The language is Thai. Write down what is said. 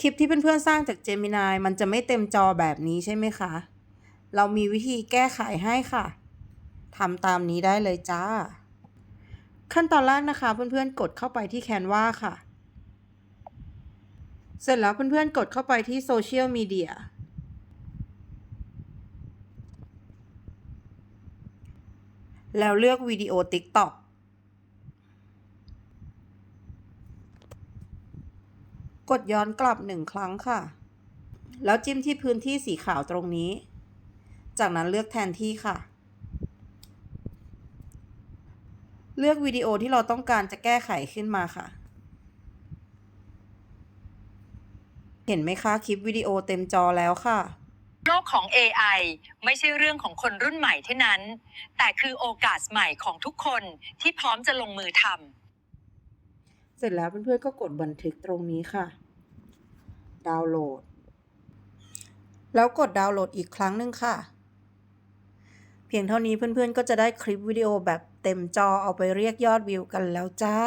คลิปที่เพื่อนๆสร้างจาก Gemini มันจะไม่เต็มจอแบบนี้ใช่ไหมคะ เรามีวิธีแก้ไขให้ค่ะทำตามนี้ได้เลยจ้า ขั้นตอนแรกนะคะเพื่อนๆกดเข้าไปที่ Canva ค่ะ เสร็จแล้วเพื่อนๆกดเข้าไปที่โซเชียลมีเดียแล้วเลือกวิดีโอ TikTok กดย้อนกลับหนึ่งครั้งค่ะ แล้วจิ้มที่พื้นที่สีขาวตรงนี้ จากนั้นเลือกแทนที่ค่ะ เลือกวิดีโอที่เราต้องการจะแก้ไขขึ้นมาค่ะ เห็นไหมคะคลิปวิดีโอเต็มจอแล้วค่ะโลกของ AI ไม่ใช่เรื่องของคนรุ่นใหม่เท่านั้น แต่คือโอกาสใหม่ของทุกคนที่พร้อมจะลงมือทำ เสร็จแล้วเพื่อนๆก็กดบันทึกตรงนี้ค่ะ ดาวน์โหลด แล้วกดดาวน์โหลดอีกครั้งหนึ่งค่ะ เพียงเท่านี้เพื่อนๆก็จะได้คลิปวิดีโอแบบเต็มจอเอาไปเรียกยอดวิวกันแล้วจ้า